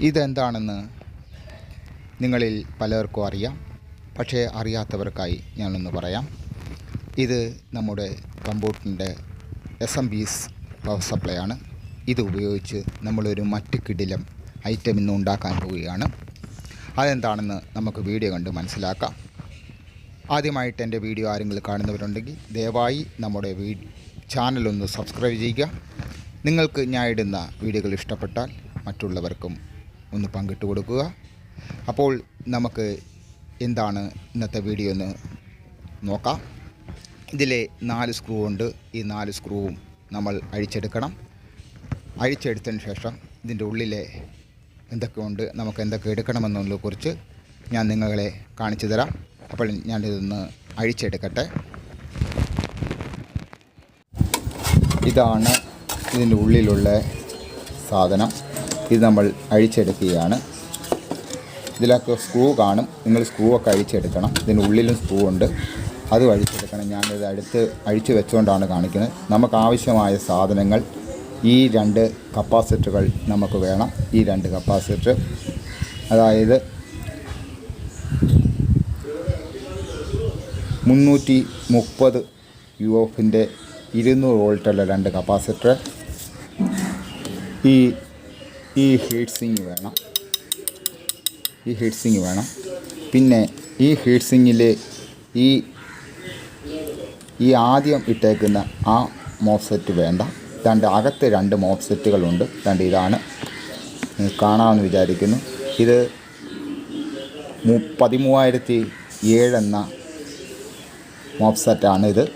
ഇതെന്താണെന്ന് നിങ്ങളിൽ പലർക്കും അറിയാം. പക്ഷേ അറിയാത്തവർക്കായി ഞാനൊന്ന് പറയാം. ഇത് നമ്മുടെ കമ്പ്യൂട്ടറിന്റെ S M PS power supply ആണ്. ഇത് ഉപയോഗിച്ച് നമ്മളൊരു മറ്റ് കിടിലം ഐറ്റം ഇന്ന് ഉണ്ടാക്കാൻ പോവുകയാണ്. അതെന്താണെന്ന് നമുക്ക് വീഡിയോ കണ്ട് മനസ്സിലാക്കാം. ആദ്യമായിട്ട് എന്റെ വീഡിയോ ആരെങ്കിലും കാണുന്നവരുണ്ടെങ്കിൽ ദയവായി നമ്മുടെ വീ ചാനലൊന്ന് സബ്സ്ക്രൈബ് ചെയ്യുക. നിങ്ങൾക്ക് ഞാൻ ഇടുന്ന വീഡിയോകൾ ഇഷ്ടപ്പെട്ടാൽ മറ്റുള്ളവർക്കും ഒന്ന് പങ്കിട്ട് കൊടുക്കുക. അപ്പോൾ നമുക്ക് എന്താണ് ഇന്നത്തെ വീഡിയോ എന്ന് നോക്കാം. ഇതിലെ നാല് സ്ക്രൂ ഉണ്ട്. ഈ നാല് സ്ക്രൂവും നമ്മൾ അഴിച്ചെടുക്കണം. അഴിച്ചെടുത്തതിന് ശേഷം ഇതിന്റെ ഉള്ളിലെ എന്തൊക്കെയുണ്ട് നമുക്ക് എന്തൊക്കെ എടുക്കണമെന്നതിനെ കുറിച്ച് ഞാൻ നിങ്ങളെ കാണിച്ചു തരാം. അപ്പോൾ ഞാനിതൊന്ന് അഴിച്ചെടുക്കട്ടെ. ഇതാണ് ഇതിന്റെ ഉള്ളിലുള്ള സാധനം. ഇത് നമ്മൾ അഴിച്ചെടുക്കുകയാണ്. ഇതിലൊക്കെ സ്ക്രൂ കാണും. നിങ്ങൾ സ്ക്രൂ ഒക്കെ അഴിച്ചെടുക്കണം. ഇതിന്റെ ഉള്ളിലും സ്ക്രൂ ഉണ്ട്. അതും അഴിച്ചെടുക്കണം. ഞാനിത് അടുത്ത് അഴിച്ചു വെച്ചുകൊണ്ടാണ് കാണിക്കുന്നത്. നമുക്ക് ആവശ്യമായ സാധനങ്ങൾ ഈ രണ്ട് കപ്പാസിറ്ററുകൾ നമുക്ക് വേണം. ഈ രണ്ട് കപ്പാസിറ്റർ. അതായത് മുന്നൂറ്റി മുപ്പത് യു എഫിന്റെ ഇരുന്നൂറ് വോൾട്ടുള്ള രണ്ട് കപ്പാസിറ്റർ. ഈ ഈ ഹീറ്റ് സിങ് വേണം. ഈ ഹീറ്റ് സിങ് വേണം. പിന്നെ ഈ ഹീറ്റ് സിങ്ങിൽ ഈ ഈ ആദ്യം ഇട്ടേക്കുന്ന ആ മോഫ്സെറ്റ് വേണ്ട. രണ്ട് അകത്ത് രണ്ട് മോഫ്സെറ്റുകളുണ്ട് രണ്ട് ഇതാണ്. കാണാമെന്ന് വിചാരിക്കുന്നു. ഇത് മു പതിമൂവായിരത്തി ഏഴെന്ന മോപ്സെറ്റാണ് ഇത്.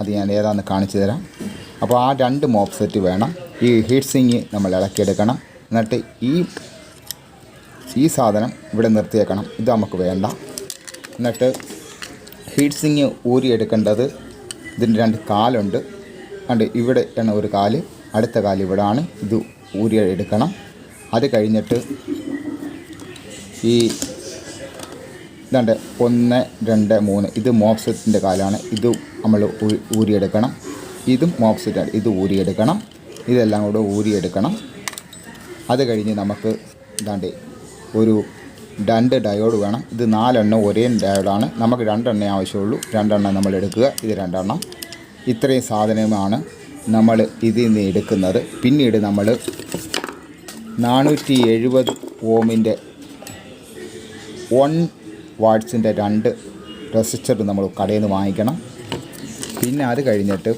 അത് ഞാൻ ഏതാണെന്ന് കാണിച്ചു തരാം. അപ്പോൾ ആ രണ്ട് മോപ്സെറ്റ് വേണം. ഈ ഹീറ്റ് സിങ് നമ്മൾ ഇളക്കിയെടുക്കണം. എന്നിട്ട് ഈ ഈ സാധനം ഇവിടെ നിർത്തിയേക്കണം. ഇത് നമുക്ക് വേണ്ട. എന്നിട്ട് ഹീറ്റ് സിങ് ഊരിയെടുക്കേണ്ടത് ഇതിന്റെ രണ്ട് കാലുണ്ട്. കണ്ട് ഇവിടെ ആണ് ഒരു കാൽ അടുത്ത കാൽ ഇവിടെ ആണ് ഇത് ഊരി എടുക്കണം. അത് കഴിഞ്ഞിട്ട് ഈ ഇതാണ്ട് ഒന്ന് രണ്ട് മൂന്ന്. ഇത് മോപ്സെറ്റിന്റെ കാലാണ്. ഇത് നമ്മൾ ഊരിയെടുക്കണം. ഇതും മോപ്സെറ്റാണ് ഇത് ഊരിയെടുക്കണം. ഇതെല്ലാം കൂടെ ഊരിയെടുക്കണം. അത് കഴിഞ്ഞ് നമുക്ക് ഇതാണ്ട് ഒരു രണ്ട് ഡയോഡ് വേണം. ഇത് നാലെണ്ണം ഒരേ ഡയോഡാണ് നമുക്ക് രണ്ടെണ്ണേ ആവശ്യമുള്ളൂ. രണ്ടെണ്ണം നമ്മൾ എടുക്കുക. ഇത് രണ്ടെണ്ണം. ഇത്രയും സാധനമാണ് നമ്മൾ ഇതിൽ നിന്ന് എടുക്കുന്നത്. പിന്നീട് നമ്മൾ നാനൂറ്റി എഴുപത് ഓമിന്റെ വൺ വാട്ട്സിന്റെ രണ്ട് റെസിസ്റ്റർ നമ്മൾ കടയിൽ നിന്ന് വാങ്ങിക്കണം. പിന്നെ അത് കഴിഞ്ഞിട്ട്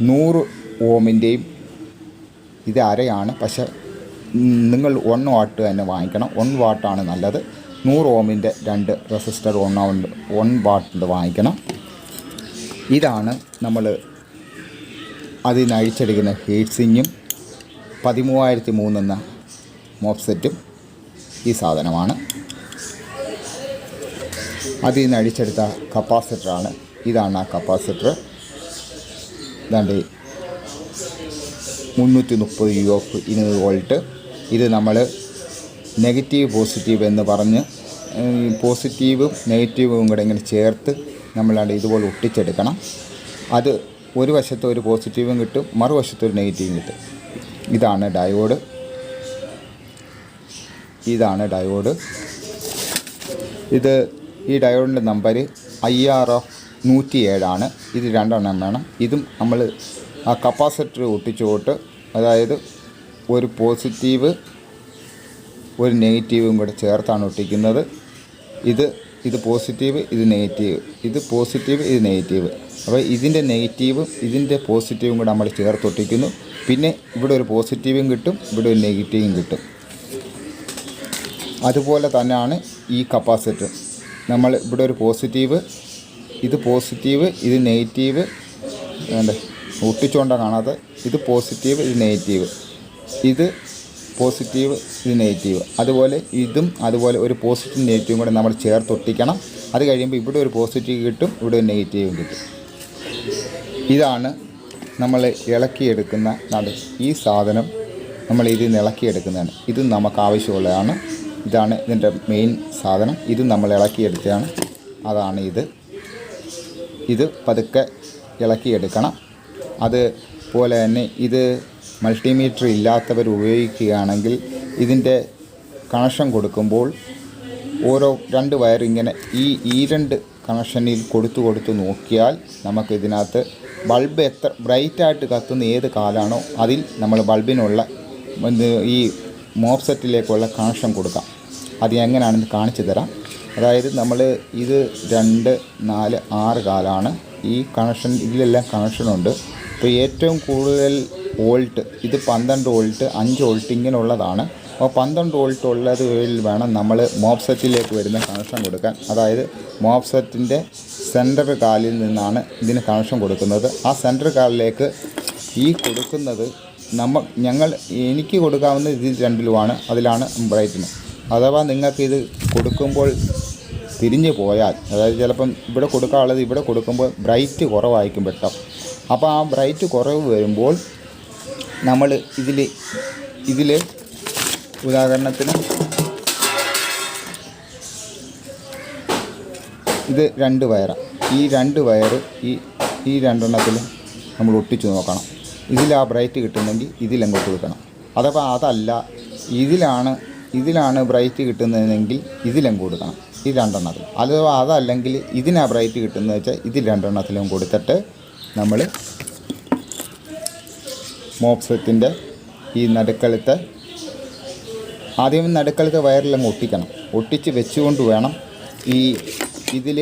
നൂറ് ഓമിന്റെയും ഇത് അരയാണ് പക്ഷേ നിങ്ങൾ വൺ വാട്ട് തന്നെ വാങ്ങിക്കണം. വൺ വാട്ടാണ് നല്ലത്. നൂറ് ഓമിന്റെ രണ്ട് റെസിസ്റ്റർ വൺ ഔണ്ട് വൺ വാട്ടിന്റെ വാങ്ങിക്കണം. ഇതാണ് നമ്മൾ അതിനഴിച്ചെടുക്കുന്ന ഹീറ്റ് സിങ്ങും പതിമൂവായിരത്തി മൂന്നെന്ന മോപ്സെറ്റും ഈ സാധനമാണ്. അതിൽ നിന്ന് അഴിച്ചെടുത്ത കപ്പാസിറ്ററാണ് ഇതാണ് ആ കപ്പാസിറ്റർ ഇതാണ്ട് മുന്നൂറ്റി മുപ്പത് യു എഫ് ഇരുന്നത് വോൾട്ട്. ഇത് നമ്മൾ നെഗറ്റീവ് പോസിറ്റീവ് എന്ന് പറഞ്ഞ് പോസിറ്റീവും നെഗറ്റീവും കൂടെ ഇങ്ങനെ ചേർത്ത് നമ്മളാണ്ട് ഇതുപോലെ ഒട്ടിച്ചെടുക്കണം. അത് ഒരു വശത്ത് ഒരു പോസിറ്റീവും കിട്ടും മറുവശത്ത് ഒരു നെഗറ്റീവും കിട്ടും. ഇതാണ് ഡയോഡ്. ഇതാണ് ഡയോഡ്. ഇത് ഈ ഡയോഡിന്റെ നമ്പർ ഐ ആർ എഫ് നൂറ്റി ഏഴാണ് ഇത് രണ്ടെണ്ണം വേണം. ഇതും നമ്മൾ ആ കപ്പാസിറ്റർ ഒട്ടിച്ചുകൊണ്ട് അതായത് ഒരു പോസിറ്റീവ് ഒരു നെഗറ്റീവും കൂടെ ചേർത്താണ് ഒട്ടിക്കുന്നത്. ഇത് ഇത് പോസിറ്റീവ് ഇത് നെഗറ്റീവ്. ഇത് പോസിറ്റീവ് ഇത് നെഗറ്റീവ്. അപ്പോൾ ഇതിന്റെ നെഗറ്റീവും ഇതിന്റെ പോസിറ്റീവും കൂടെ നമ്മൾ ചേർത്ത് ഒട്ടിക്കുന്നു. പിന്നെ ഇവിടെ ഒരു പോസിറ്റീവും കിട്ടും ഇവിടെ ഒരു നെഗറ്റീവും കിട്ടും. അതുപോലെ തന്നെയാണ് ഈ കപ്പാസിറ്റർ. നമ്മൾ ഇവിടെ ഒരു പോസിറ്റീവ് ഇത് പോസിറ്റീവ് ഇത് നെഗറ്റീവ്. വേണ്ട? ഒട്ടിച്ചുകൊണ്ടാണ് കാണാതെ ഇത് പോസിറ്റീവ് ഇത് നെഗറ്റീവ് ഇത് പോസിറ്റീവ് ഇത് നെഗറ്റീവ് അതുപോലെ ഇതും അതുപോലെ ഒരു പോസിറ്റീവ് നെഗറ്റീവും കൂടെ നമ്മൾ ചേർത്ത് ഒട്ടിക്കണം. അത് കഴിയുമ്പോൾ ഇവിടെ ഒരു പോസിറ്റീവ് കിട്ടും ഇവിടെ ഒരു നെഗറ്റീവും കിട്ടും. ഇതാണ് നമ്മൾ ഇളക്കിയെടുക്കുന്ന നട. ഈ സാധനം നമ്മൾ ഇതിൽ നിന്ന് ഇളക്കിയെടുക്കുന്നതാണ്. ഇത് നമുക്ക് ആവശ്യമുള്ളതാണ്. ഇതാണ് ഇതിന്റെ മെയിൻ സാധനം. ഇത് നമ്മൾ ഇളക്കിയെടുത്തതാണ്. അതാണ് ഇത്. ഇത് പതുക്കെ ഇളക്കിയെടുക്കണം. അതുപോലെ തന്നെ ഇത് മൾട്ടിമീറ്റർ ഇല്ലാത്തവർ ഉപയോഗിക്കുകയാണെങ്കിൽ ഇതിന്റെ കണക്ഷൻ കൊടുക്കുമ്പോൾ ഓരോ രണ്ട് വയർ ഇങ്ങനെ ഈ ഈ രണ്ട് കണക്ഷനിൽ കൊടുത്തു കൊടുത്ത് നോക്കിയാൽ നമുക്ക് ഇതിനകത്ത് ബൾബ് എത്ര ബ്രൈറ്റായിട്ട് കത്തുന്ന ഏത് കാലാണോ അതിൽ നമ്മൾ ബൾബിനുള്ള ഈ മോപ്സെറ്റിലേക്കുള്ള കണക്ഷൻ കൊടുക്കാം. അത് എങ്ങനെയാണെന്ന് കാണിച്ചു തരാം. അതായത് നമ്മൾ ഇത് രണ്ട് നാല് ആറ് കാലാണ് ഈ കണക്ഷൻ ഇതിലെല്ലാം കണക്ഷനുണ്ട്. ഇപ്പോൾ ഏറ്റവും കൂടുതൽ വോൾട്ട് ഇത് പന്ത്രണ്ട് വോൾട്ട് അഞ്ച് വോൾട്ട് ഇങ്ങനെയുള്ളതാണ്. അപ്പോൾ പന്ത്രണ്ട് വോൾട്ട് ഉള്ളത് വേണം നമ്മൾ മോപ്സെറ്റിലേക്ക് വരുന്ന കണക്ഷൻ കൊടുക്കാൻ. അതായത് മോപ്സെറ്റിന്റെ സെന്റർ കാലിൽ നിന്നാണ് ഇതിന് കണക്ഷൻ കൊടുക്കുന്നത്. ആ സെന്റർ കാലിലേക്ക് ഈ കൊടുക്കുന്നത് നമ്മൾ ഞങ്ങൾ എനിക്ക് കൊടുക്കാവുന്ന ഇതിൽ രണ്ടിലുമാണ്. അതിലാണ് ബ്രൈറ്റിന്. അഥവാ നിങ്ങൾക്ക് ഇത് കൊടുക്കുമ്പോൾ തിരിഞ്ഞു പോയാൽ അതായത് ചിലപ്പം ഇവിടെ കൊടുക്കാനുള്ളത് ഇവിടെ കൊടുക്കുമ്പോൾ ബ്രൈറ്റ് കുറവായിരിക്കും വെട്ടം അപ്പോൾ ആ ബ്രൈറ്റ് കുറവ് വരുമ്പോൾ നമ്മൾ ഇതിൽ ഇതിൽ ഉദാഹരണത്തിന് ഇത് രണ്ട് വയറാണ് ഈ രണ്ട് വയർ ഈ ഈ രണ്ടെണ്ണത്തിലും നമ്മൾ ഒട്ടിച്ചു നോക്കണം. ഇതിൽ ആ ബ്രൈറ്റ് കിട്ടുന്നെങ്കിൽ ഇതിലങ്ങോട്ട് വെക്കണം. അഥവാ അതല്ല ഇതിലാണ് ഇതിലാണ് ബ്രൈറ്റ് കിട്ടുന്നതെങ്കിൽ ഇതിലും കൊടുക്കണം ഈ രണ്ടെണ്ണത്തിൽ. അഥവാ അതല്ലെങ്കിൽ ഇതിനാ ബ്രൈറ്റ് കിട്ടുന്നത് വെച്ചാൽ ഇതിൽ രണ്ടെണ്ണത്തിലും കൊടുത്തിട്ട് നമ്മൾ മോപ്സത്തിന്റെ ഈ നടുക്കളത്തെ ആദ്യം നടുക്കളത്തെ വയറിലങ്ങ് ഒട്ടിക്കണം. ഒട്ടിച്ച് വെച്ചുകൊണ്ട് വേണം ഈ ഇതിൽ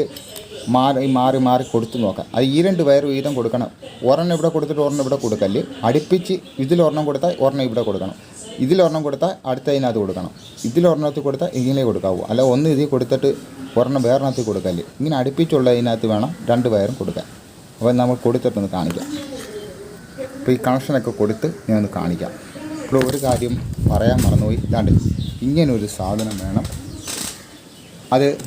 മാറി മാറി മാറി കൊടുത്തു നോക്കാം അത് ഈ രണ്ട് വയർ വീതം കൊടുക്കണം. ഒരെണ്ണം ഇവിടെ കൊടുത്തിട്ട് ഒരെണ്ണം ഇവിടെ കൊടുക്കൽ അടുപ്പിച്ച് ഇതിലൊരെണ്ണം കൊടുത്താൽ ഒരെണ്ണം ഇവിടെ കൊടുക്കണം. ഇതിലൊരെണ്ണം കൊടുത്താൽ അടുത്തതിനകത്ത് കൊടുക്കണം. ഇതിലൊരെണ്ണത്തിൽ കൊടുത്താൽ ഇങ്ങനെ കൊടുക്കാവൂ. അല്ല ഒന്ന് ഇതിൽ കൊടുത്തിട്ട് ഒരെണ്ണം വേറെണ്ണത്തിൽ കൊടുക്കൽ ഇങ്ങനെ അടുപ്പിച്ചുള്ളതിനകത്ത് വേണം രണ്ട് വയറും കൊടുക്കാൻ. അപ്പോൾ നമ്മൾ കൊടുത്തിട്ടൊന്ന് കാണിക്കാം. അപ്പോൾ ഈ കണക്ഷനൊക്കെ കൊടുത്ത് ഞാൻ ഒന്ന് കാണിക്കാം. ഇപ്പോൾ ഒരു കാര്യം പറയാൻ മറന്നുപോയി. ഇതാണ്ട് ഇങ്ങനൊരു സാധനം വേണം. അത്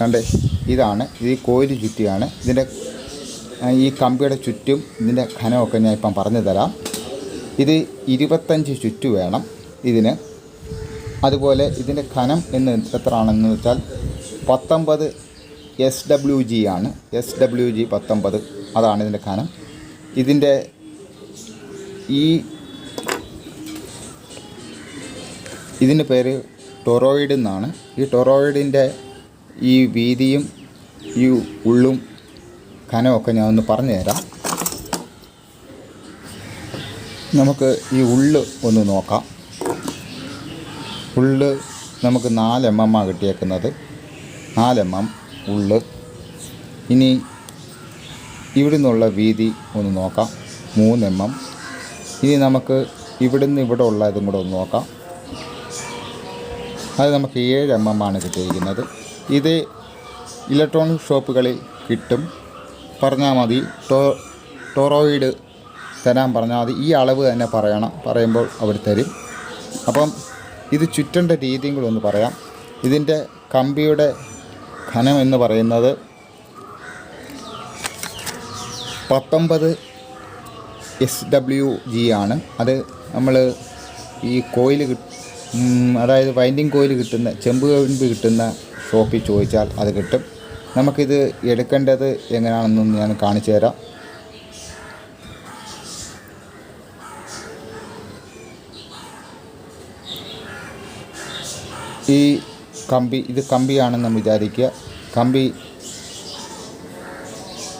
കണ്ടേ ഇതാണ്. ഇത് കോയിൽ ചുറ്റിയാണ്. ഇതിന്റെ ഈ കമ്പിയുടെ ചുറ്റും ഇതിന്റെ ഘനമൊക്കെ ഞാൻ ഇപ്പം പറഞ്ഞു തരാം. ഇത് ഇരുപത്തഞ്ച് ചുറ്റു വേണം ഇതിന്. അതുപോലെ ഇതിന്റെ ഘനം എന്ന് എത്ര ആണെന്ന് വെച്ചാൽ പത്തൊമ്പത് എസ് ഡബ്ല്യു ജി ആണ്. എസ് ഡബ്ല്യു ജി പത്തൊമ്പത്. അതാണ് ഇതിന്റെ കനം. ഇതിന്റെ ഈ ഇതിന്റെ പേര് ടൊറോയിഡ് എന്നാണ്. ഈ ടൊറോയിഡിന്റെ ഈ വീതിയും ഈ ഉള്ളും കനമൊക്കെ ഞാൻ ഒന്ന് പറഞ്ഞു തരാം നമുക്ക് ഈ ഉള്ള് ഒന്ന് നോക്കാം. ഉള്ള് നമുക്ക് നാല് എം എം ആണ് കിട്ടിയേക്കുന്നത്. നാല് എം എം ഉള്ള്. ഇനി ഇവിടെ നിന്നുള്ള വീതി ഒന്ന് നോക്കാം. മൂന്ന് എം എം ഇനി നമുക്ക് ഇവിടുന്ന് ഇവിടെ ഉള്ള ഇതും കൂടെ ഒന്ന് നോക്കാം. അത് നമുക്ക് ഏഴ് എം എം ആണ് കിട്ടിയിരിക്കുന്നത്. ഇത് ഇലക്ട്രോണിക് ഷോപ്പുകളിൽ കിട്ടും. പറഞ്ഞാൽ മതി. ടോ ടോറോയിഡ് തരാൻ പറഞ്ഞാൽ മതി. ഈ അളവ് തന്നെ പറയണം. പറയുമ്പോൾ അവർ തരും. അപ്പം ഇത് ചുറ്റേണ്ട രീതിയും കൂടെ ഒന്ന് പറയാം. ഇതിന്റെ കമ്പിയുടെ ഘനം എന്ന് പറയുന്നത് പത്തൊമ്പത് എസ് ഡബ്ല്യു ജി ആണ്. അത് നമ്മൾ ഈ കോയിൽ അതായത് വൈൻഡിങ് കോയിൽ കിട്ടുന്ന ചെമ്പ് കമ്പ് കിട്ടുന്ന ഷോപ്പിൽ ചോദിച്ചാൽ അത് കിട്ടും. നമുക്കിത് എടുക്കേണ്ടത് എങ്ങനെയാണെന്നൊന്ന് ഞാൻ കാണിച്ചു തരാം. ഈ കമ്പി ഇത് കമ്പിയാണെന്ന് വിചാരിക്കുക. കമ്പി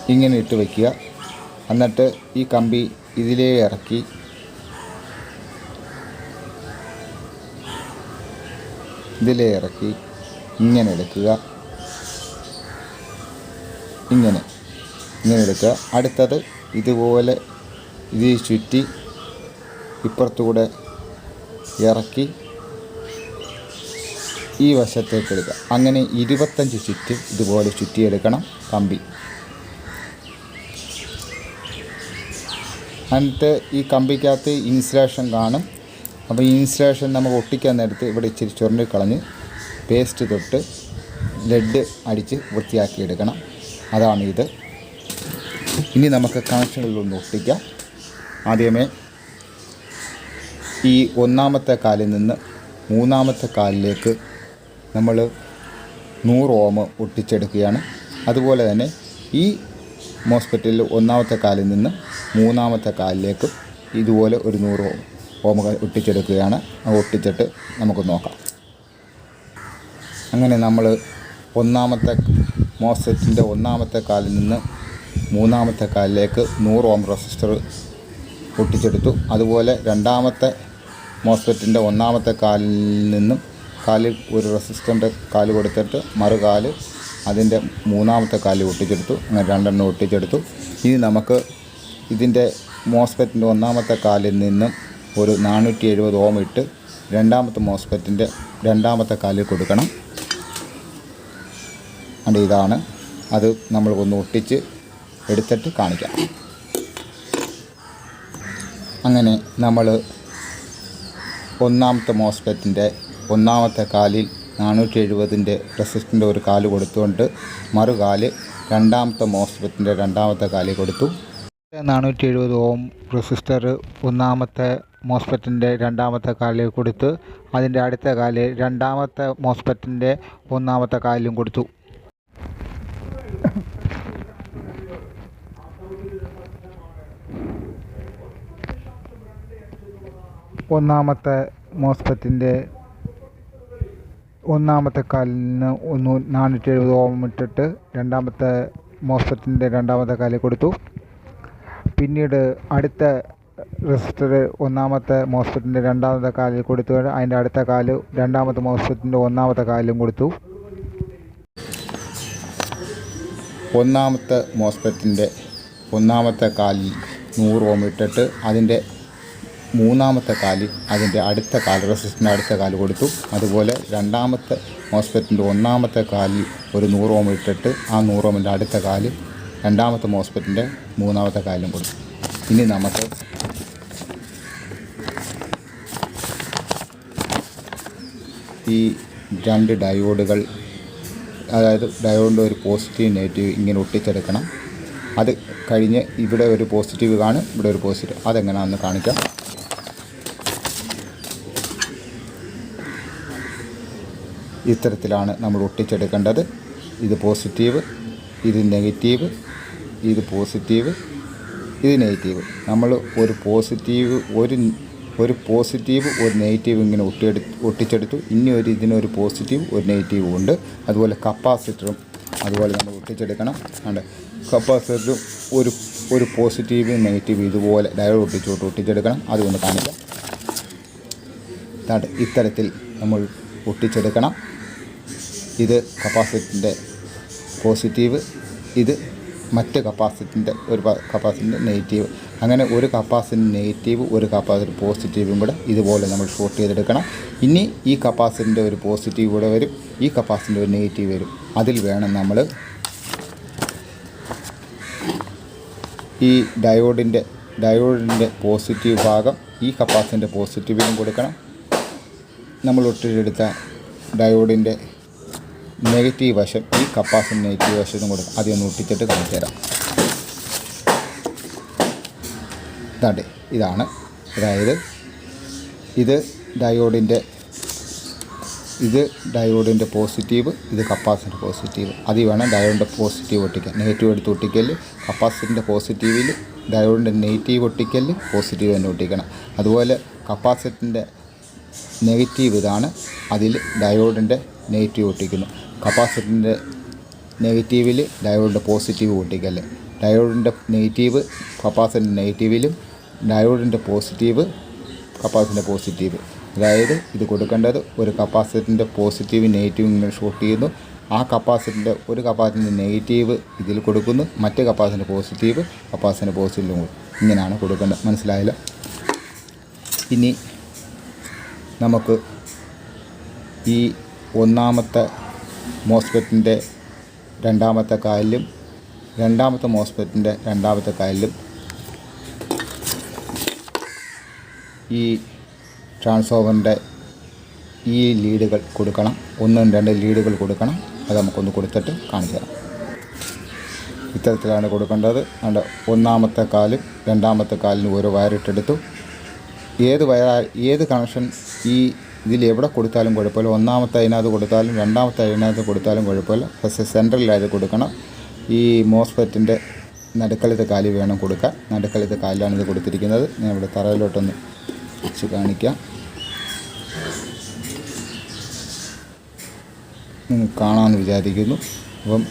ഇങ്ങനെ ഇട്ട് വയ്ക്കുക എന്നിട്ട് ഈ കമ്പി ഇതിലേ ഇറക്കി. ഇതിലേ ഇറക്കി. ഇങ്ങനെ എടുക്കുക. ഇങ്ങനെ. ഇങ്ങനെ എടുക്കുക. അടുത്തത് ഇതുപോലെ ഇത് ചുറ്റി ഇപ്പുറത്തുകൂടെ ഇറക്കി ഈ വശത്തേക്ക് എടുക്കുക. അങ്ങനെ ഇരുപത്തഞ്ച് ചുറ്റ് ഇതുപോലെ ചുറ്റിയെടുക്കണം കമ്പി. എന്നിട്ട് ഈ കമ്പിക്കകത്ത് ഇൻസുലേഷൻ കാണും. അപ്പോൾ ഈ ഇൻസുലേഷൻ നമുക്ക് ഒട്ടിക്കാൻ നേരത്ത് ഇവിടെ ഇച്ചിരി ചുരണ്ടി കളഞ്ഞ് പേസ്റ്റ് തൊട്ട് ലെഡ് അടിച്ച് വൃത്തിയാക്കി എടുക്കണം. അതാണ് ഇത്. ഇനി നമുക്ക് കണക്ഷനുകളിലൊന്ന് ഒട്ടിക്കാം. ആദ്യമേ ഈ ഒന്നാമത്തെ കാലിൽ നിന്ന് മൂന്നാമത്തെ കാലിലേക്ക് നമ്മൾ നൂറ് ഓം ഒട്ടിച്ചെടുക്കുകയാണ്. അതുപോലെ തന്നെ ഈ മോസ്പിറ്റലിൽ ഒന്നാമത്തെ കാലിൽ നിന്ന് മൂന്നാമത്തെ കാലിലേക്കും ഇതുപോലെ ഒരു നൂറ് ഓം ഓം ഒട്ടിച്ചെടുക്കുകയാണ്. ഒട്ടിച്ചിട്ട് നമുക്ക് നോക്കാം. അങ്ങനെ നമ്മൾ ഒന്നാമത്തെ മോസ്ഫെറ്റിന്റെ ഒന്നാമത്തെ കാലിൽ നിന്ന് മൂന്നാമത്തെ കാലിലേക്ക് നൂറ് ഓം റെസിസ്റ്റർ ഒട്ടിച്ചെടുത്തു. അതുപോലെ രണ്ടാമത്തെ മോസ്ഫെറ്റിന്റെ ഒന്നാമത്തെ കാലിൽ നിന്നും കാലിൽ ഒരു റെസിസ്റ്ററിന്റെ കാൽ കൊടുത്തിട്ട് മറുകാൽ അതിന്റെ മൂന്നാമത്തെ കാലിൽ ഒട്ടിച്ചെടുത്തു. അങ്ങനെ രണ്ടെണ്ണം ഒട്ടിച്ചെടുത്തു. ഇനി നമുക്ക് ഇതിന്റെ മോസ്ഫെറ്റിന്റെ ഒന്നാമത്തെ കാലിൽ നിന്നും ഒരു നാനൂറ്റി എഴുപത് ഓം ഇട്ട് രണ്ടാമത്തെ മോസ്ഫെറ്റിന്റെ രണ്ടാമത്തെ കാലിൽ കൊടുക്കണം. അണ്ട് ഇതാണ്. അത് നമ്മൾ ഒന്ന് ഒട്ടിച്ച് എടുത്തിട്ട് കാണിക്കാം. അങ്ങനെ നമ്മൾ ഒന്നാമത്തെ മോസ്ഫെറ്റിന്റെ ഒന്നാമത്തെ കാലിൽ നാനൂറ്റി എഴുപതിന്റെ റെസിസ്റ്റന്റെ ഒരു കാൽ കൊടുത്തുകൊണ്ട് മറുകാൽ രണ്ടാമത്തെ മോസ്ഫെറ്റിന്റെ രണ്ടാമത്തെ കാലിൽ കൊടുത്തു. നാനൂറ്റി എഴുപത് ഓം റെസിസ്റ്റർ ഒന്നാമത്തെ മോസ്ഫെറ്റിന്റെ രണ്ടാമത്തെ കാലിൽ കൊടുത്ത് അതിന്റെ അടുത്ത കാലിൽ രണ്ടാമത്തെ മോസ്ഫെറ്റിന്റെ ഒന്നാമത്തെ കാലിലും കൊടുത്തു. ഒന്നാമത്തെ മോസ്ഫെറ്റിന്റെ ഒന്നാമത്തെ കാലിൽ നിന്ന് ഒന്ന് നാനൂറ്റി എഴുപത് ഓം ഇട്ടിട്ട് രണ്ടാമത്തെ മോസ്ഫെറ്റിന്റെ രണ്ടാമത്തെ കാലിൽ കൊടുത്തു. പിന്നീട് അടുത്ത റെസിസ്റ്റർ ഒന്നാമത്തെ മോസ്ഫെറ്റിന്റെ രണ്ടാമത്തെ കാലിൽ കൊടുത്തു. അതിന്റെ അടുത്ത കാൽ രണ്ടാമത്തെ മോസ്ഫെറ്റിന്റെ ഒന്നാമത്തെ കാലിലും കൊടുത്തു. ഒന്നാമത്തെ മോസ്ഫെറ്റിന്റെ ഒന്നാമത്തെ കാലിൽ നൂറ് ഓം ഇട്ടിട്ട് അതിന്റെ മൂന്നാമത്തെ കാലിൽ അതിന്റെ അടുത്ത കാൽ റെസിസ്റ്ററിന്റെ അടുത്ത കാൽ കൊടുത്തു. അതുപോലെ രണ്ടാമത്തെ മോസ്ഫെറ്റിന്റെ ഒന്നാമത്തെ കാലിൽ ഒരു നൂറ് ഓം ഇട്ടിട്ട് ആ നൂറ് ഓമിന്റെ അടുത്ത കാൽ രണ്ടാമത്തെ മോസ്ഫെറ്റിന്റെ മൂന്നാമത്തെ കാലും കൊടുക്കും ഇനി നമുക്ക് ഈ രണ്ട് ഡയോഡുകൾ അതായത് ഡയോഡിന്റെ ഒരു പോസിറ്റീവ് നെഗറ്റീവ് ഇങ്ങനെ ഒട്ടിച്ചെടുക്കണം. അത് കഴിഞ്ഞ് ഇവിടെ ഒരു പോസിറ്റീവ് കാണും ഇവിടെ ഒരു പോസിറ്റീവ്. അതെങ്ങനെയാണെന്ന് കാണിക്കാം. ഇത്തരത്തിലാണ് നമ്മൾ ഒട്ടിച്ചെടുക്കേണ്ടത്. ഇത് പോസിറ്റീവ് ഇത് നെഗറ്റീവ്. ഇത് പോസിറ്റീവ് ഇത് നെഗറ്റീവ് നമ്മൾ ഒരു പോസിറ്റീവ് ഒരു ഒരു പോസിറ്റീവ് ഒരു നെഗറ്റീവ് ഇങ്ങനെ ഒട്ടിയെടു ഒട്ടിച്ചെടുത്തു. ഇനി ഒരു ഇതിനൊരു പോസിറ്റീവ് ഒരു നെഗറ്റീവും ഉണ്ട്. അതുപോലെ കപ്പാസിറ്ററും അതുപോലെ നമ്മൾ ഒട്ടിച്ചെടുക്കണം. ഉണ്ട് കപ്പാസിറ്ററും ഒരു ഒരു പോസിറ്റീവ് നെഗറ്റീവ് ഇതുപോലെ ഡയോഡ് ഒട്ടിച്ചോട്ട് ഒട്ടിച്ചെടുക്കണം. അതുകൊണ്ട് കാണിക്കാം. താണ്ട് ഇത്തരത്തിൽ നമ്മൾ ഒട്ടിച്ചെടുക്കണം. ഇത് കപ്പാസിറ്ററിന്റെ പോസിറ്റീവ് ഇത് മറ്റ് കപ്പാസിറ്റിന്റെ ഒരു കപ്പാസിറ്ററിന്റെ നെഗറ്റീവ് അങ്ങനെ ഒരു കപ്പാസിറ്റൻ നെഗറ്റീവ് ഒരു കപ്പാസിറ്റൻ പോസിറ്റീവും കൂടെ ഇതുപോലെ നമ്മൾ ഷോർട്ട് ചെയ്തെടുക്കണം. ഇനി ഈ കപ്പാസിറ്റിന്റെ ഒരു പോസിറ്റീവ് കൂടെ വരും ഈ കപ്പാസിറ്റിന്റെ ഒരു നെഗറ്റീവ് വരും. അതിൽ വേണം നമ്മൾ ഈ ഡയോഡിന്റെ ഡയോഡിന്റെ പോസിറ്റീവ് ഭാഗം ഈ കപ്പാസിറ്ററിന്റെ പോസിറ്റീവിനും കൊടുക്കണം. നമ്മൾ ഒട്ടിച്ചെടുത്ത ഡയോഡിന്റെ നെഗറ്റീവ് വശം ഈ കപ്പാസിന്റെ നെഗറ്റീവ് വശത്തും കൂടെ ഒന്ന് ഒട്ടിച്ചിട്ട് കാണിച്ചു തരാം. ഇതാണ്ട് ഇതാണ്. അതായത് ഇത് ഡയോഡിന്റെ ഇത് ഡയോഡിന്റെ പോസിറ്റീവ് ഇത് കപ്പാസിന്റെ പോസിറ്റീവ്. അതിൽ വേണം ഡയോഡിന്റെ പോസിറ്റീവ് ഒട്ടിക്കാൻ നെഗറ്റീവ് എടുത്ത് ഒട്ടിക്കൽ കപ്പാസിറ്ററിന്റെ പോസിറ്റീവിൽ ഡയോഡിന്റെ നെഗറ്റീവ് ഒട്ടിക്കൽ പോസിറ്റീവ് തന്നെ ഒട്ടിക്കണം. അതുപോലെ കപ്പാസിറ്ററിന്റെ നെഗറ്റീവ് ഇതാണ് അതിൽ ഡയോഡിന്റെ നെഗറ്റീവ് ഒട്ടിക്കുന്നു. കപ്പാസിറ്ററിന്റെ നെഗറ്റീവിൽ ഡയോഡിന്റെ പോസിറ്റീവ് കൂട്ടിക്കല്ലേ ഡയോഡിന്റെ നെഗറ്റീവ് കപ്പാസിറ്ററിന്റെ നെഗറ്റീവിലും ഡയോഡിന്റെ പോസിറ്റീവ് കപ്പാസിറ്ററിന്റെ പോസിറ്റീവ്. അതായത് ഇത് കൊടുക്കേണ്ടത് ഒരു കപ്പാസിറ്ററിന്റെ പോസിറ്റീവ് നെഗറ്റീവ് ഇങ്ങനെ ഷോർട്ട് ചെയ്യുന്നു. ആ കപ്പാസിറ്ററിന്റെ ഒരു കപ്പാസിറ്ററിന്റെ നെഗറ്റീവ് ഇതിൽ കൊടുക്കുന്നു. മറ്റ് കപ്പാസിറ്ററിന്റെ പോസിറ്റീവ് കപ്പാസിറ്ററിന്റെ പോസിറ്റീവിലും ഇങ്ങനെയാണ് കൊടുക്കേണ്ടത്. മനസ്സിലായല്ലോ? ഇനി നമുക്ക് ഈ ഒന്നാമത്തെ മോസ്ഫെറ്റിന്റെ രണ്ടാമത്തെ കായലിലും രണ്ടാമത്തെ മോസ്ഫെറ്റിന്റെ രണ്ടാമത്തെ കായലിലും ഈ ട്രാൻസ്ഫോമറിന്റെ ഈ ലീഡുകൾ കൊടുക്കണം. ഒന്നും രണ്ട് ലീഡുകൾ കൊടുക്കണം. അത് നമുക്കൊന്ന് കൊടുത്തിട്ട് കാണിച്ചു തരാം. ഇത്തരത്തിലാണ് കൊടുക്കേണ്ടത്. അതുകൊണ്ട് ഒന്നാമത്തെ കാലും രണ്ടാമത്തെ കാലിന് ഓരോ വയറിട്ടെടുത്തു. ഏത് വയർ ഏത് കണക്ഷൻ ഈ ഇതിൽ എവിടെ കൊടുത്താലും കുഴപ്പമില്ല. ഒന്നാമത്തെ അതിനകത്ത് കൊടുത്താലും രണ്ടാമത്തെ അതിനകത്ത് കൊടുത്താലും കുഴപ്പമില്ല. പക്ഷേ സെൻട്രലിലായത് കൊടുക്കണം. ഈ മോസ്ഫെറ്റിന്റെ നടുക്കലത്തെ കാലി വേണം കൊടുക്കാൻ. നടുക്കലത്തെ കാലിലാണ് ഇത് കൊടുത്തിരിക്കുന്നത്. ഞാൻ ഇവിടെ തറയിലോട്ടൊന്ന് വെച്ച് കാണിക്കാം. കാണാമെന്ന് വിചാരിക്കുന്നു. അപ്പം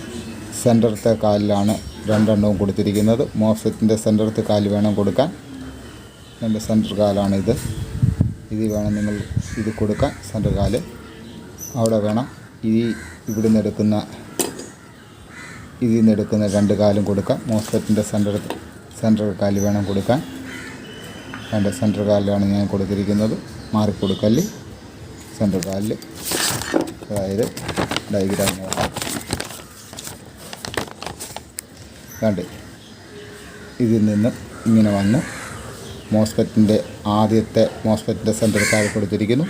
സെന്ററത്തെ കാലിലാണ് രണ്ടെണ്ണവും കൊടുത്തിരിക്കുന്നത്. മോഫത്തിന്റെ സെന്ററത്തെ കാൽ വേണം കൊടുക്കാൻ. എന്റെ സെന്റർ കാലാണ് ഇത് വേണം നിങ്ങൾ ഇത് കൊടുക്കാൻ. സെന്റർ കാൽ അവിടെ വേണം. ഈ ഇവിടെ നിന്ന് എടുക്കുന്ന ഇതിൽ നിന്ന് എടുക്കുന്ന രണ്ട് കാലും കൊടുക്കാം. മോസ്ഫെറ്റിന്റെ സെന്റർ സെന്റർ കാൽ വേണം കൊടുക്കാൻ. രണ്ട് സെന്റർ കാലിലാണ് ഞാൻ കൊടുത്തിരിക്കുന്നത്. മാറിക്കൊടുക്കൽ സെന്റർ കാലിൽ അതായത് ഡയഗ്രാം കണ്ട് ഇതിൽ നിന്ന് ഇങ്ങനെ വന്ന് മോസ്ഫെറ്റിന്റെ ആദ്യത്തെ മോസ്ഫെറ്റിന്റെ സെന്റർ കാൽ കൊടുത്തിരിക്കുന്നു.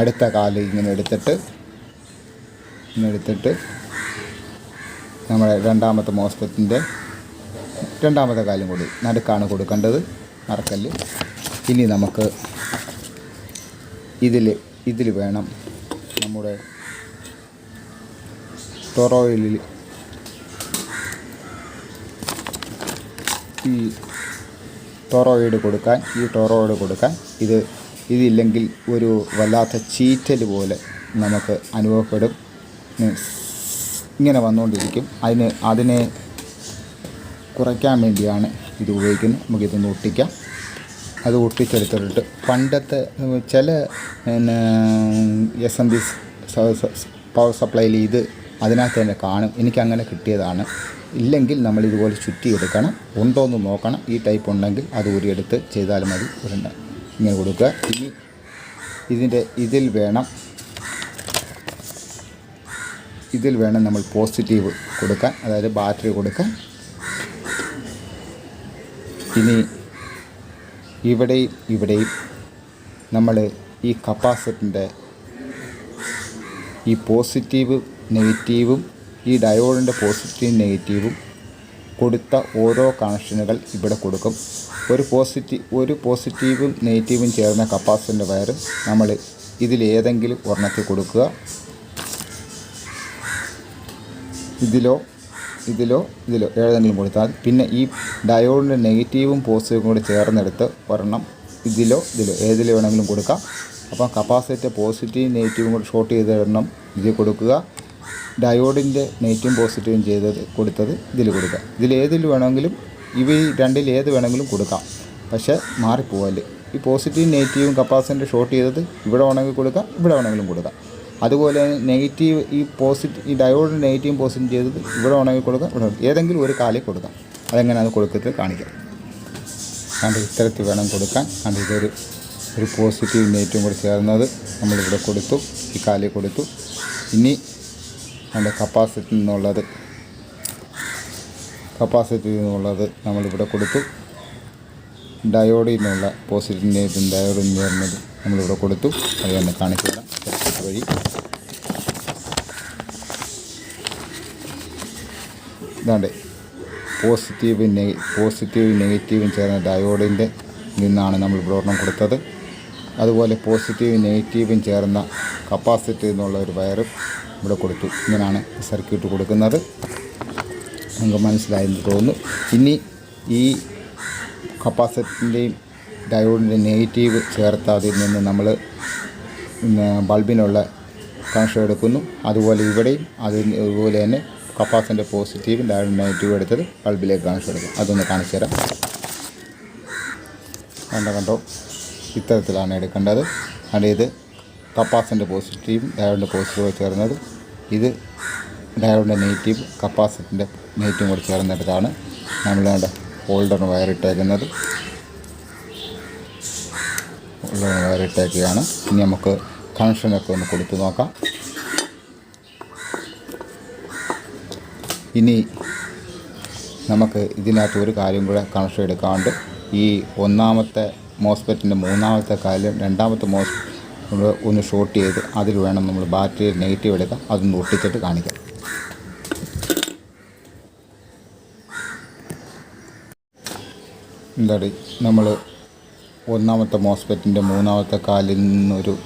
അടുത്ത കാൽ ഇങ്ങനെ എടുത്തിട്ട് ഇങ്ങനെ എടുത്തിട്ട് നമ്മുടെ രണ്ടാമത്തെ മോസ്ഫെറ്റിന്റെ രണ്ടാമത്തെ കാലും കൂടി നടുക്കാണ് കൊടുക്കേണ്ടത് മറക്കല്ല് ഇനി നമുക്ക് ഇതിൽ ഇതിൽ വേണം നമ്മുടെ ടൊറോയിലിൽ ഈ ടൊറോയിഡ് കൊടുക്കാൻ ഈ ടൊറോയിഡ് കൊടുക്കാൻ ഇത് ഇതില്ലെങ്കിൽ ഒരു വല്ലാത്ത ചീറ്റൽ പോലെ നമുക്ക് അനുഭവപ്പെടും. ഇങ്ങനെ വന്നുകൊണ്ടിരിക്കും. അതിന് അതിനെ കുറയ്ക്കാൻ വേണ്ടിയാണ് ഇത് ഉപയോഗിക്കുന്നത്. നമുക്കിതൊന്ന് ഒട്ടിക്കാം. അത് ഒട്ടിച്ചെടുത്തിട്ട് പണ്ടത്തെ ചില പിന്നെ എസ് എം ബി പവർ സപ്ലൈയിൽ ഇത് അതിനകത്ത് തന്നെ കാണും. എനിക്കങ്ങനെ കിട്ടിയതാണ്. ഇല്ലെങ്കിൽ നമ്മൾ ഇതുപോലെ ചുറ്റിയെടുക്കണം. ഉണ്ടോ എന്ന് നോക്കണം. ഈ ടൈപ്പ് ഉണ്ടെങ്കിൽ അത് ഊരിയെടുത്ത് ചെയ്താൽ മതി. ഒരെണ്ണം ഇങ്ങനെ കൊടുക്കുക. ഇനി ഇതിന്റെ ഇതിൽ വേണം ഇതിൽ വേണം നമ്മൾ പോസിറ്റീവ് കൊടുക്കാൻ. അതായത് ബാറ്ററി കൊടുക്കാൻ. ഇനി ഇവിടെയും ഇവിടെയും നമ്മൾ ഈ കപ്പാസിറ്ററിന്റെ ഈ പോസിറ്റീവ് നെഗറ്റീവും ഈ ഡയോഡിന്റെ പോസിറ്റീവും നെഗറ്റീവും കൊടുത്ത ഓരോ കണക്ഷനുകൾ ഇവിടെ കൊടുക്കും. ഒരു പോസിറ്റീവ് ഒരു പോസിറ്റീവും നെഗറ്റീവും ചേർന്ന കപ്പാസിറ്ററിന്റെ വയർ നമ്മൾ ഇതിലേതെങ്കിലും ഒരെണ്ണത്തിൽ കൊടുക്കുക. ഇതിലോ ഇതിലോ ഇതിലോ ഏതെങ്കിലും കൊടുത്താൽ പിന്നെ ഈ ഡയോഡിന്റെ നെഗറ്റീവും പോസിറ്റീവും കൂടി ചേർന്നെടുത്ത് ഒരെണ്ണം ഇതിലോ ഇതിലോ ഏതിലോ വേണമെങ്കിലും കൊടുക്കാം. അപ്പം കപ്പാസിറ്റർ പോസിറ്റീവും നെഗറ്റീവും കൂടി ഷോർട്ട് ചെയ്ത എണ്ണം ഇതിൽ കൊടുക്കുക. ഡയോഡിന്റെ നെഗറ്റീവും പോസിറ്റീവും ചെയ്തത് കൊടുത്തത് ഇതിൽ കൊടുക്കുക ഇതിൽ ഏതിൽ വേണമെങ്കിലും ഇവ രണ്ടിൽ ഏത് വേണമെങ്കിലും കൊടുക്കാം. പക്ഷേ മാറിപ്പോവൽ ഈ പോസിറ്റീവും നെഗറ്റീവും കപ്പാസിറ്റർ ഷോർട്ട് ചെയ്തത് ഇവിടെ വേണമെങ്കിൽ കൊടുക്കാം ഇവിടെ വേണമെങ്കിലും കൊടുക്കാം. അതുപോലെ നെഗറ്റീവ് ഈ പോസിറ്റ് ഈ ഡയോഡ് നെഗറ്റീവും പോസിറ്റീവ് ചെയ്തത് ഇവിടെ വേണമെങ്കിൽ കൊടുക്കാം ഇവിടെ ഏതെങ്കിലും ഒരു കാലിൽ കൊടുക്കാം. അതെങ്ങനെയാണ് കൊടുക്കത്തിൽ കാണിക്കാം. കണ്ട് ഇത്തരത്തിൽ വേണം കൊടുക്കാൻ. കണ്ട് ഇതൊരു ഒരു പോസിറ്റീവ് നെഗറ്റീവും കൂടി ചേർന്നത് നമ്മളിവിടെ കൊടുത്തു ഈ കാലിൽ കൊടുത്തു. ഇനി അതിന്റെ കപ്പാസിറ്റി നിന്നുള്ളത്. കപ്പാസിറ്റി നിന്നുള്ളത് നമ്മളിവിടെ കൊടുത്തു. ഡയോഡിൽ നിന്നുള്ള പോസിറ്റീവ് ഡയോഡിൽ നിന്ന് വരുന്നത് നമ്മളിവിടെ കൊടുത്തു. അത് തന്നെ കാണിക്കുക വഴി. ഇതാണ്ട് പോസിറ്റീവ് നെഗ പോസിറ്റീവ് നെഗറ്റീവും ചേർന്ന ഡയോഡിന്റെ നിന്നാണ് നമ്മൾ ഒരെണ്ണം കൊടുത്തത്. അതുപോലെ പോസിറ്റീവ് നെഗറ്റീവും ചേർന്ന കപ്പാസിറ്റി എന്നുള്ള ഒരു വയർ ഇവിടെ കൊടുത്തു. ഇങ്ങനെയാണ് സർക്യൂട്ട് കൊടുക്കുന്നത്. നിങ്ങൾക്ക് മനസ്സിലായെന്ന് തോന്നുന്നു. ഇനി ഈ കപ്പാസിറ്ററിന്റെയും ഡയോഡിന്റെ നെഗറ്റീവ് ചേർത്ത് അതിൽ നിന്ന് നമ്മൾ ബൾബിനുള്ള കണക്ഷൻ എടുക്കുന്നു. അതുപോലെ ഇവിടെയും അതുപോലെ തന്നെ കപ്പാസിന്റെ പോസിറ്റീവും ഡയോഡ് നെഗറ്റീവ് എടുത്തത് ബൾബിലേക്ക് കണക്ഷൻ എടുക്കും. അതൊന്ന് കാണിച്ചു തരാം. കണ്ടോ കണ്ടോ? ഇത്തരത്തിലാണ് എടുക്കേണ്ടത്. ഇത് കപ്പാസിന്റെ പോസിറ്റീവും ഡയോഡിന്റെ പോസിറ്റീവും ചേർന്നത്. ഇത് ഡയോഡിന്റെ നെഗറ്റീവ് കപ്പാസിറ്റിന്റെ നെഗറ്റീവും കൂടി ചേർന്നെടുത്താണ് നമ്മൾ വേണ്ട ഹോൾഡറിന് വയറിട്ടേക്കുന്നത് ഹോൾഡറിന് വയറിട്ടേക്കുകയാണ് ഇനി നമുക്ക് കണക്ഷനൊക്കെ ഒന്ന് കൊടുത്തു നോക്കാം. ഇനി നമുക്ക് ഇതിനകത്ത് ഒരു കാര്യം കൂടെ കണക്ഷൻ എടുക്കാണ്ട് ഈ ഒന്നാമത്തെ മോസ്പെറ്റിന്റെ മൂന്നാമത്തെ കാര്യം രണ്ടാമത്തെ മോസ് നമ്മൾ ഒന്ന് ഷോർട്ട് ചെയ്ത് അതിൽ വേണം നമ്മൾ ബാറ്ററി നെഗറ്റീവ് എടുക്കാം. അതൊന്ന് ഒട്ടിച്ചിട്ട് കാണിക്കാം. എന്താണ് നമ്മൾ ഒന്നാമത്തെ മോസ്പെറ്റിന്റെ മൂന്നാമത്തെ കാലിൽ നിന്നൊരു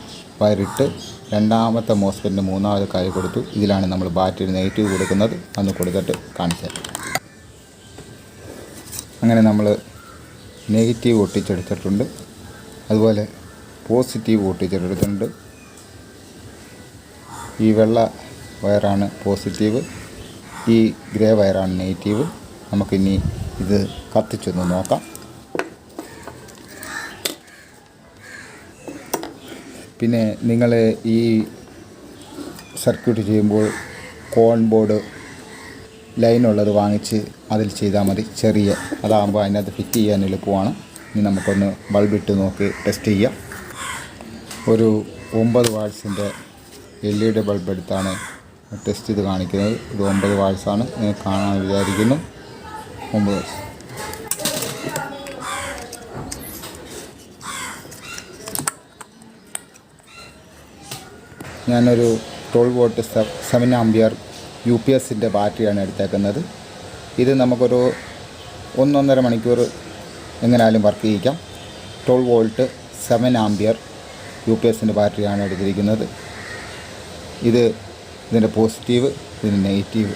വയറിട്ട് രണ്ടാമത്തെ മോസ്പെറ്റിന്റെ മൂന്നാമത്തെ കാലിൽ കൊടുത്തു. ഇതിലാണ് നമ്മൾ ബാറ്ററി നെഗറ്റീവ് കൊടുക്കുന്നത്. അന്ന് കൊടുത്തിട്ട് കാണിച്ചത് അങ്ങനെ നമ്മൾ നെഗറ്റീവ് ഒട്ടിച്ചെടുത്തിട്ടുണ്ട്. അതുപോലെ പോസിറ്റീവ് വോൾട്ടേജ് ഒട്ടിച്ചെടുത്തിട്ടുണ്ട് ഈ വെള്ള വയറാണ് പോസിറ്റീവ് ഈ ഗ്രേ വയറാണ് നെഗറ്റീവ്. നമുക്കിനി ഇത് കത്തിച്ചൊന്ന് നോക്കാം. പിന്നെ നിങ്ങൾ ഈ സർക്യൂട്ട് ചെയ്യുമ്പോൾ കോൺ ബോർഡ് ലൈനുള്ളത് വാങ്ങിച്ച് അതിൽ ചെയ്താൽ മതി. ചെറിയ അതാകുമ്പോൾ അതിനകത്ത് ഫിറ്റ് ചെയ്യാൻ എളുപ്പമാണ്. ഇനി നമുക്കൊന്ന് ബൾബിട്ട് നോക്കി ടെസ്റ്റ് ചെയ്യാം. ഒരു ഒമ്പത് വാട്സിന്റെ എൽ ഇ ഡി ബൾബ് എടുത്താണ് ടെസ്റ്റ് ചെയ്ത് കാണിക്കുന്നത്. ഇത് ഒമ്പത് വാട്സാണ്. നിങ്ങൾക്ക് കാണാൻ വിചാരിക്കുന്നു. ഒമ്പത് വാട്സ്. ഞാനൊരു twelve volt seven ampere U P എസിന്റെ ബാറ്ററിയാണ് എടുത്തേക്കുന്നത്. ഇത് നമുക്കൊരു ഒന്നൊന്നര മണിക്കൂർ എങ്ങനെയാലും work ചെയ്യിക്കാം. Twelve volt seven ampere U P എസിന്റെ ബാറ്ററിയാണ് എടുത്തിരിക്കുന്നത്. ഇത് ഇതിന്റെ പോസിറ്റീവ് ഇതിന്റെ നെഗറ്റീവ്.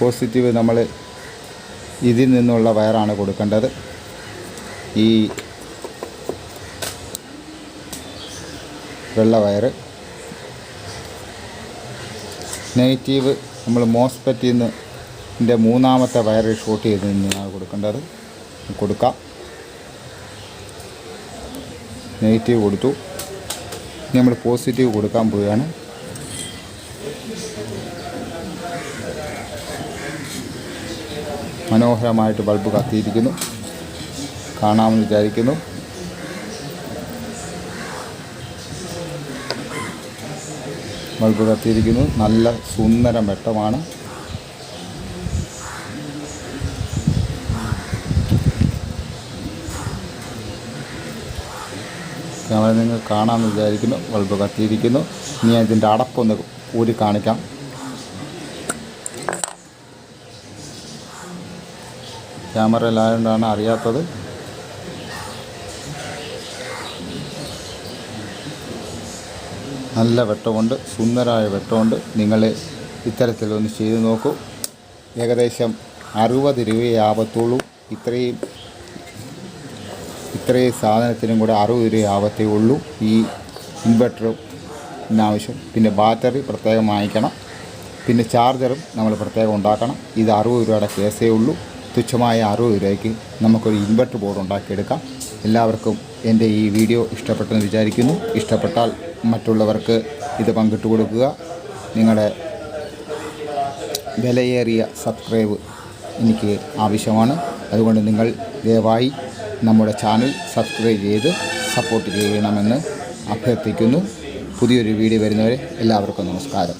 പോസിറ്റീവ് നമ്മൾ ഇതിൽ നിന്നുള്ള വയറാണ് കൊടുക്കേണ്ടത്. ഈ വെള്ള വയർ നെഗറ്റീവ് നമ്മൾ മോസ്പെറ്റിൽ നിന്ന് ഇതിന്റെ മൂന്നാമത്തെ വയർ ഷൂട്ട് ചെയ്ത് നിന്നാണ് കൊടുക്കേണ്ടത് കൊടുക്കാം. നെഗറ്റീവ് കൊടുത്തു. ഇനി നമ്മൾ പോസിറ്റീവ് കൊടുക്കാൻ പോവുകയാണ്. മനോഹരമായിട്ട് ബൾബ് കത്തിയിരിക്കുന്നു. കാണാമെന്ന് വിചാരിക്കുന്നു. ബൾബ് കത്തിയിരിക്കുന്നു. നല്ല സുന്ദരം വെട്ടമാണ്. ക്യാമറ നിങ്ങൾ കാണാമെന്ന് വിചാരിക്കുന്നു. ബൾബ് കത്തിയിരിക്കുന്നു. ഇനി ഞാൻ ഇതിന്റെ അടപ്പൊന്ന് ഊരി കാണിക്കാം. ക്യാമറയിലായതുകൊണ്ടാണ് അറിയാത്തത്. നല്ല വെട്ടമുണ്ട്. സുന്ദരമായ വെട്ടമുണ്ട്. നിങ്ങൾ ഇത്തരത്തിലൊന്ന് ചെയ്ത് നോക്കൂ. ഏകദേശം അറുപത് രൂപയേ ആവത്തുള്ളൂ ഇത്രയും ഇത്രയും സാധനത്തിനും കൂടെ അറുപത് രൂപ ആവത്തേ ഉള്ളൂ. ഈ ഇൻവെർട്ടറും ആവശ്യം. പിന്നെ ബാറ്ററി പ്രത്യേകം വാങ്ങിക്കണം. പിന്നെ ചാർജറും നമ്മൾ പ്രത്യേകം ഉണ്ടാക്കണം. ഇത് അറുപത് രൂപയുടെ കേസേ ഉള്ളൂ. തുച്ഛമായ അറുപത് രൂപയ്ക്ക് നമുക്കൊരു ഇൻവെർട്ടർ ബോർഡ് ഉണ്ടാക്കിയെടുക്കാം. എല്ലാവർക്കും എന്റെ ഈ വീഡിയോ ഇഷ്ടപ്പെട്ടെന്ന് വിചാരിക്കുന്നു. ഇഷ്ടപ്പെട്ടാൽ മറ്റുള്ളവർക്ക് ഇത് പങ്കിട്ട് കൊടുക്കുക. നിങ്ങളുടെ വിലയേറിയ സബ്സ്ക്രൈബ് എനിക്ക് ആവശ്യമാണ്. അതുകൊണ്ട് നിങ്ങൾ ദയവായി നമ്മുടെ ചാനൽ സബ്സ്ക്രൈബ് ചെയ്ത് സപ്പോർട്ട് ചെയ്യണമെന്ന് അഭ്യർത്ഥിക്കുന്നു. പുതിയൊരു വീഡിയോ വരുന്നവരെ എല്ലാവർക്കും നമസ്കാരം.